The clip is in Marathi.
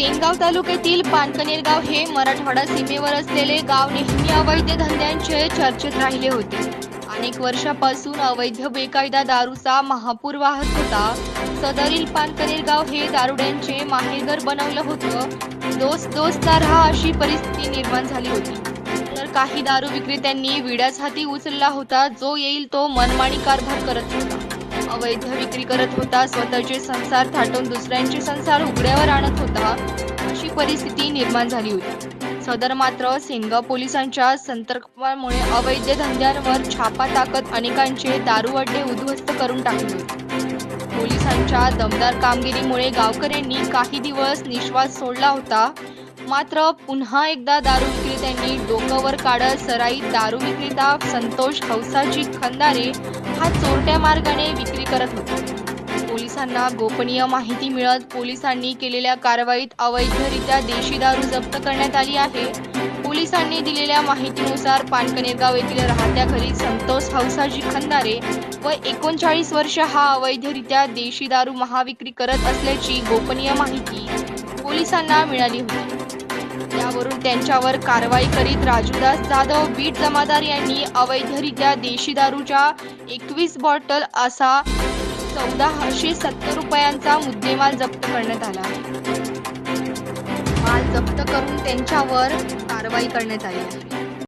सेनगाव तालुक्यातील पानकनेर गाव हे मराठवाडा सीमेवर असलेले गाव नेहमी अवैध धंद्यांचे चर्चेत राहिले होते. अनेक वर्षापासून अवैध बेकायदा दारूचा महापूर वाहत होता. सदरील पानकनेर गाव हे दारुड्यांचे माहेरघर बनवलं होतं. दोस्त दोस्त राहा अशी परिस्थिती निर्माण झाली होती. तर काही दारू विक्रेत्यांनी विड्याच हाती उचलला होता. जो येईल तो मनमाणी कारभार करत होता. अवैध विक्री करत होता स्वतःचे संसार थाटून दुसऱ्यांचे संसार उघड्यावर आणत होता अशी परिस्थिती निर्माण झाली होती. सदर मात्र सेनगाव पोलिसांच्या संतर्पणामुळे अवैध धंद्यांवर छापा टाकत अनेकांचे दारू अड्डे उद्ध्वस्त करून टाकले. होते पोलिसांच्या दमदार कामगिरीमुळे गावकऱ्यांनी काही दिवस निश्वास सोडला होता मात्र पुन्हा एकदा दारू विक्रेत्यांनी डोकंवर काढत सराईत दारू विक्रेता संतोष हौसाची खंदारे हा चोरट्या मार्गाने विक्री करत होता. पोलिसांना गोपनीय माहिती मिळत पोलिसांनी केलेल्या कारवाईत अवैधरित्या देशी दारू जप्त करण्यात आली आहे. पोलिसांनी दिलेल्या माहितीनुसार पानकनेरगाव येथील राहत्या घरी संतोष हौसाजी खंदारे व एकोणचाळीस वर्ष हा अवैधरित्या देशी दारू महाविक्री करत असल्याची गोपनीय माहिती पोलिसांना मिळाली होती. यावरून त्यांच्यावर कारवाई करीत राजूदास जाधव बीट जमादार यांनी अवैधरित्या देशी दारूच्या एकवीस बॉटल असा चौदाशे सत्तर रुपयांचा मुद्देमाल जप्त करण्यात आला. माल जप्त करून त्यांच्यावर कारवाई करण्यात आली. आहे